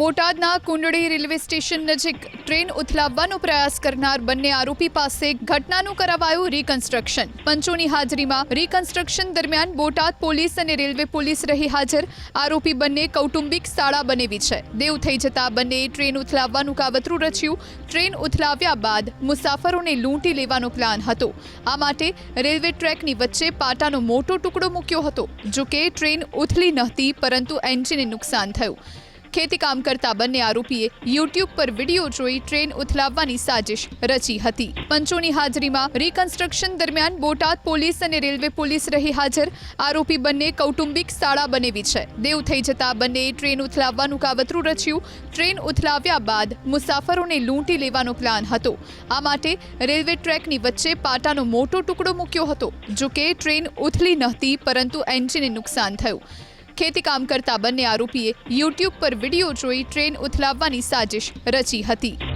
બોટાદના Kundli railway station નજીક train ઉથલાવવાનો પ્રયાસ કરનાર બંને આરોપી પાસે ઘટનાનું કરાવાયું રિકન્સ્ટ્રક્શન પંચોની હાજરીમાં રિકન્સ્ટ્રક્શન દરમિયાન બોટાદ પોલીસ અને રેલવે પોલીસ રહી હાજર. આરોપી બંને કૌટુંબિક શાળા બનેવી છે. દેવ થઈ જતા બંને ટ્રેન ઉથલાવવાનું કાવતરું રચ્યું. ટ્રેન ઉથલાવ્યા બાદ મુસાફરોને લૂંટી લેવાનો પ્લાન હતો. આ માટે રેલવે ટ્રેકની વચ્ચે પાટાનો મોટો ટુકડો મૂક્યો હતો. જો કે ટ્રેન ઉથલી નહોતી, પરંતુ એન્જિનને નુકસાન થયું. ખેતી કામ કરતા બંને આરોપીએ યુટ્યુબ પર વીડિયો જોઈ ટ્રેન ઉથલાવવાની સાજિશ રચી હતી. પંચોની હાજરીમાં રિકન્સ્ટ્રક્શન દરમિયાન બોટાદ પોલીસ અને રેલવે પોલીસ રહી હાજર. આરોપી બંને કૌટુંબિક શાળા બનેવી છે. દેવ થઈ જતા બંને ટ્રેન ઉથલાવવાનું કાવતરું રચ્યું. ટ્રેન ઉથલાવ્યા બાદ મુસાફરોને લૂંટી લેવાનો પ્લાન હતો. આ માટે રેલવે ટ્રેકની વચ્ચે પાટાનો મોટો ટુકડો મૂક્યો હતો જો કે ટ્રેન ઉથલી નહોતી, પરંતુ એન્જિનને નુકસાન થયું. ખેતી કામ કરતા બંને આરોપીએ યુટ્યુબ પર વીડિયો જોઈ ટ્રેન ઉથલાવવાની સાજિશ રચી હતી.